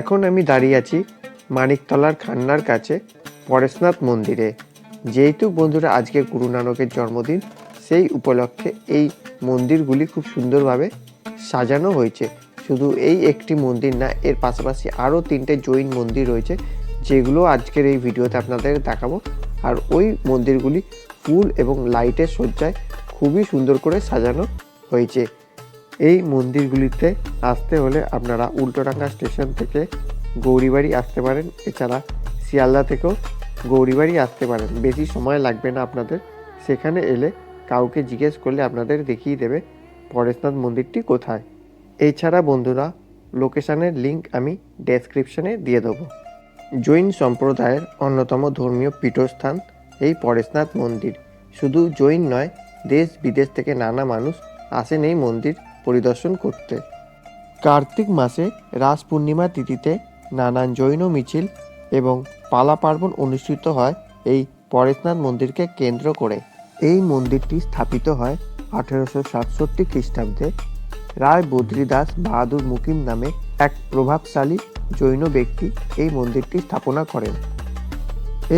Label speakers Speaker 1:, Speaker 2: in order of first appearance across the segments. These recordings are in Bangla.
Speaker 1: এখন আমি দাঁড়িয়ে আছি মানিকতলার খান্নার কাছে, পরেশনাথ মন্দিরে। যেহেতু বন্ধুরা আজকে গুরু নানকের জন্মদিন, সেই উপলক্ষে এই মন্দিরগুলি খুব সুন্দরভাবে সাজানো হয়েছে। শুধু এই একটি মন্দির না, এর পাশাপাশি আরও তিনটে জৈন মন্দির রয়েছে, যেগুলো আজকের এই ভিডিওতে আপনাদের দেখাবো। আর ওই মন্দিরগুলি ফুল এবং লাইটের সজ্জায় খুবই সুন্দর করে সাজানো হয়েছে। এই মন্দিরগুলিতে আসতে হলে আপনারা উল্টোডাঙ্গা স্টেশন থেকে গৌরীবাড়ি আসতে পারেন। এছাড়া শিয়ালদা থেকেও গৌরীবাড়ি আসতে পারেন। বেশি সময় লাগবে না আপনাদের। সেখানে এলে কাউকে জিজ্ঞেস করলে আপনাদের দেখিয়ে দেবে পরেশনাথ মন্দিরটি কোথায়। এছাড়া বন্ধুরা, লোকেশানের লিঙ্ক আমি ডেসক্রিপশনে দিয়ে দেবো। জৈন সম্প্রদায়ের অন্যতম ধর্মীয় পীঠস্থান এই পরেশনাথ মন্দির। শুধু জৈন নয় দেশ বিদেশ থেকে নানা মানুষ আসেন এই মন্দির পরিদর্শন করতে। কার্তিক মাসে রাস পূর্ণিমা তিথিতে নানান জৈন মিছিল এবং পালা পার্বণ অনুষ্ঠিত হয় এই পরেশনাথ মন্দিরকে কেন্দ্র করে। এই মন্দিরটি স্থাপিত হয় আঠেরোশো সাতষট্টি খ্রিস্টাব্দে। রায় বদ্রীদাস বাহাদুর মুকিম নামে এক প্রভাবশালী জৈন ব্যক্তি এই মন্দিরটি স্থাপনা করেন।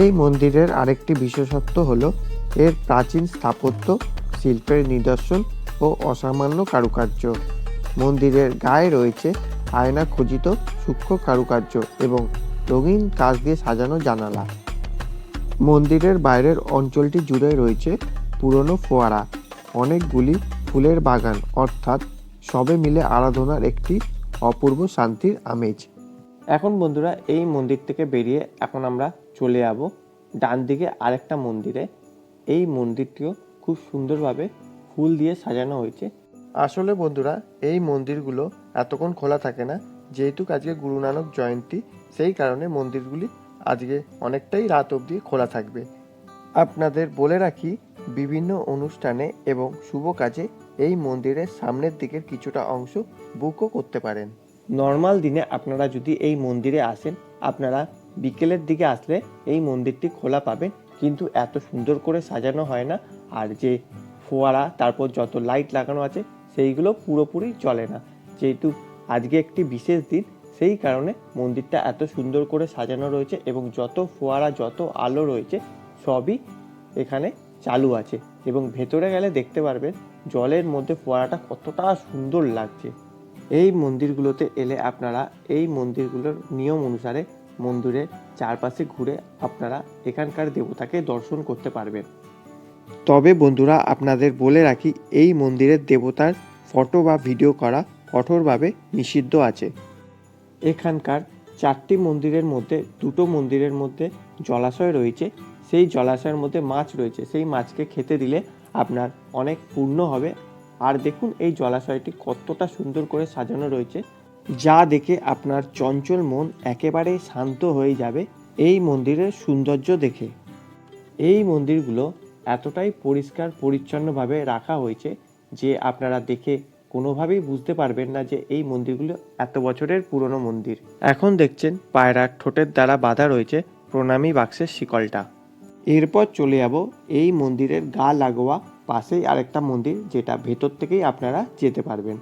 Speaker 1: এই মন্দিরের আরেকটি বিশেষত্ব হল এর প্রাচীন স্থাপত্য, শিল্পের নিদর্শন ও অসামান্য কারুকার্য। মন্দিরের গায়ে রয়েছে আয়না খচিত সূক্ষ্ম কারুকার্য এবং রঙিন কাজ দিয়ে সাজানো জানালা। মন্দিরের বাইরের অঞ্চলটি জুড়ে রয়েছে পুরনো ফোয়ারা, অনেকগুলি ফুলের বাগান, অর্থাৎ সবে মিলে আরাধনার একটি অপূর্ব শান্তির আমেজ। এখন বন্ধুরা, এই মন্দির থেকে বেরিয়ে এখন আমরা চলে যাব ডান দিকে আরেকটা মন্দিরে। এই মন্দিরটিও খুব সুন্দরভাবে ফুল দিয়ে সাজানো হয়েছে। আসলে বন্ধুরা এই মন্দিরগুলো এতক্ষণ খোলা থাকে না যেহেতু আজকে গুরু নানক জয়ন্তী সেই কারণে মন্দিরগুলি আজকে অনেকটাই রাত অবধি খোলা থাকবে। আপনাদের বলে রাখি বিভিন্ন অনুষ্ঠানে এবং শুভ কাজে এই মন্দিরের সামনের দিকের কিছুটা অংশ বুকও করতে পারেন। নর্মাল দিনে আপনারা যদি এই মন্দিরে আসেন আপনারা বিকেলের দিকে আসলে এই মন্দিরটি খোলা পাবেন। কিন্তু এত সুন্দর করে সাজানো হয় না আর যে ফোয়ারা, তারপর যত লাইট লাগানো আছে, সেইগুলো পুরোপুরি চলে না। যেহেতু আজকে একটি বিশেষ দিন, সেই কারণে মন্দিরটা এত সুন্দর করে সাজানো রয়েছে এবং যত ফোয়ারা, যত আলো রয়েছে, সবই এখানে চালু আছে। এবং ভেতরে গেলে দেখতে পারবেন, জলের মধ্যে ফোয়ারাটা কতটা সুন্দর লাগছে। এই মন্দিরগুলোতে এলে আপনারা এই মন্দিরগুলোর নিয়ম অনুসারে মন্দিরের চারপাশে ঘুরে আপনারা এখানকার দেবতাকে দর্শন করতে পারবেন। তবে বন্ধুরা, আপনাদের বলে রাখি, এই মন্দিরের দেবতার ফটো বা ভিডিও করা কঠোরভাবে নিষিদ্ধ আছে। এখানকার চারটি মন্দিরের মধ্যে, দুটো মন্দিরের মধ্যে জলাশয় রয়েছে। সেই জলাশয়ের মধ্যে মাছ রয়েছে। সেই মাছকে খেতে দিলে আপনার অনেক পূর্ণ হবে। আর দেখুন, এই জলাশয়টি কতটা সুন্দর করে সাজানো রয়েছে। যা দেখে আপনার চঞ্চল মন একেবারে শান্ত হয়ে যাবে। এই মন্দিরের সৌন্দর্য দেখে। এই মন্দিরগুলো এতটাই পরিষ্কার, পরিচ্ছন্নভাবে রাখা হয়েছে যে আপনারা দেখে কোনোভাবেই বুঝতে পারবেন না যে এই মন্দিরগুলো এত বছরের পুরনো মন্দির। এখন দেখছেন পায়রার ঠোঁটের দ্বারা বাঁধা রয়েছে প্রণামী বাক্সের শিকলটা। এরপর চলে যাব এই মন্দিরের গা লাগোয়া পাশেই আরেকটা মন্দির যেটা ভেতর থেকেই আপনারা যেতে পারবেন।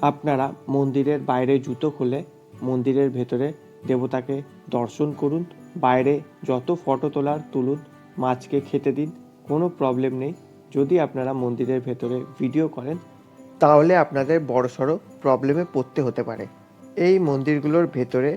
Speaker 1: আপনারা মন্দিরের বাইরে জুতো খুলে মন্দিরের ভেতরে দেবতাকে দর্শন করুন, বাইরে যত ফটো তোলার তুলুন, মাছকে খেতে দিন কোনো প্রবলেম নেই। যদি আপনারা মন্দিরের ভেতরে ভিডিও করেন, তাহলে আপনাদের বড়সড় প্রবলেমে পড়তে হতে পারে। এই মন্দিরগুলোর ভেতরে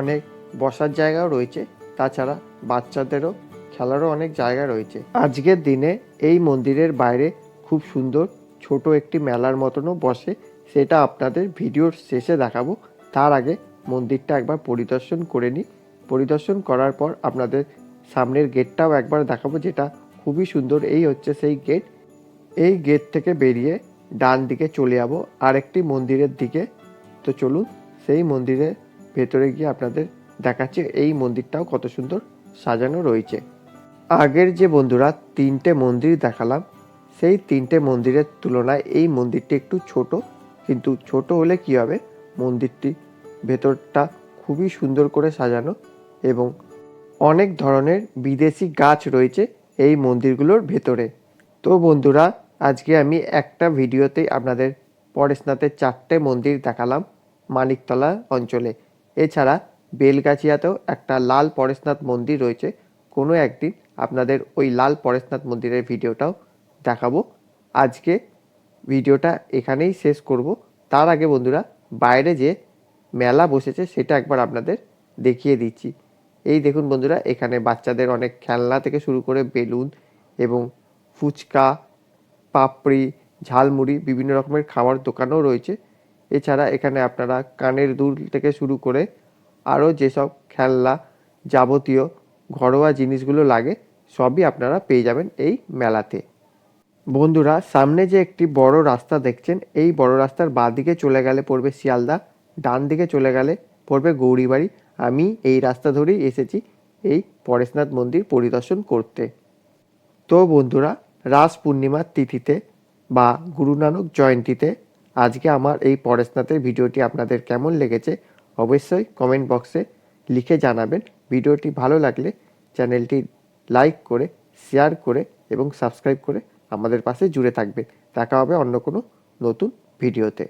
Speaker 1: অনেক বসার জায়গাও রয়েছে, তাছাড়া বাচ্চাদেরও, খেলারও অনেক জায়গা রয়েছে। আজকের দিনে এই মন্দিরের বাইরে খুব সুন্দর ছোট একটি মেলার মতনও বসে, সেটা আপনাদের ভিডিওর শেষে দেখাবো। তার আগে মন্দিরটা একবার পরিদর্শন করে নিই। পরিদর্শন করার পর আপনাদের সামনের গেটটাও একবার দেখাবো, যেটা খুবই সুন্দর। এই হচ্ছে সেই গেট এই গেট থেকে বেরিয়ে ডান দিকে চলে যাব আরেকটি মন্দিরের দিকে। তো চলুন সেই মন্দিরের ভেতরে গিয়ে আপনাদের দেখাচ্ছি এই মন্দিরটাও কত সুন্দর সাজানো রয়েছে। আগের যে বন্ধুরা তিনটে মন্দির দেখালাম, সেই তিনটে মন্দিরের তুলনায় এই মন্দিরটি একটু ছোট। কিন্তু ছোট হলে কি হবে? মন্দিরটি ভেতরটা খুবই সুন্দর করে সাজানো এবং অনেক ধরনের বিদেশি গাছ রয়েছে। এই মন্দিরগুলোর ভেতরে। তো বন্ধুরা, আজকে আমি একটা ভিডিওতেই আপনাদের পরেশনাথের চারটে মন্দির দেখালাম মানিকতলা অঞ্চলে। এছাড়া বেলগাছিয়াতেও একটা লাল পরেশনাথ মন্দির রয়েছে। কোনো একদিন আপনাদের ওই লাল পরেশনাথ মন্দিরের ভিডিওটাও দেখাবো। আজকে ভিডিওটা এখানেই শেষ করব। তার আগে বন্ধুরা, বাইরে যে মেলা বসেছে সেটা একবার আপনাদের দেখিয়ে দিচ্ছি। এই দেখুন বন্ধুরা, এখানে বাচ্চাদের অনেক খেলনা থেকে শুরু করে বেলুন এবং ফুচকা, পাপড়ি, ঝালমুড়ি, বিভিন্ন রকমের খাবার দোকানও রয়েছে। এছাড়া এখানে আপনারা কানের দুল থেকে শুরু করে আরও যেসব খেলনা যাবতীয় ঘরোয়া জিনিসগুলো লাগে, সবই আপনারা পেয়ে যাবেন এই মেলাতে। বন্ধুরা, সামনে যে একটি বড় রাস্তা দেখছেন, এই বড় রাস্তার বাঁ দিকে চলে গেলে পড়বে শিয়ালদা ডান দিকে চলে গেলে পড়বে গৌরীবাড়ি। আমি এই রাস্তা ধরেই এসেছি, এই পরেশনাথ মন্দির পরিদর্শন করতে। তো বন্ধুরা, রাস পূর্ণিমার তিথিতে বা গুরু নানক জয়ন্তীতে আজকে আমার এই পরেশনাথের ভিডিওটি আপনাদের কেমন লেগেছে অবশ্যই কমেন্ট বক্সে লিখে জানাবেন। ভিডিওটি ভালো লাগলে চ্যানেলটি লাইক করে, শেয়ার করে এবং সাবস্ক্রাইব করে আমাদের পাশে জুড়ে থাকবে দেখা হবে অন্য কোনো নতুন ভিডিওতে।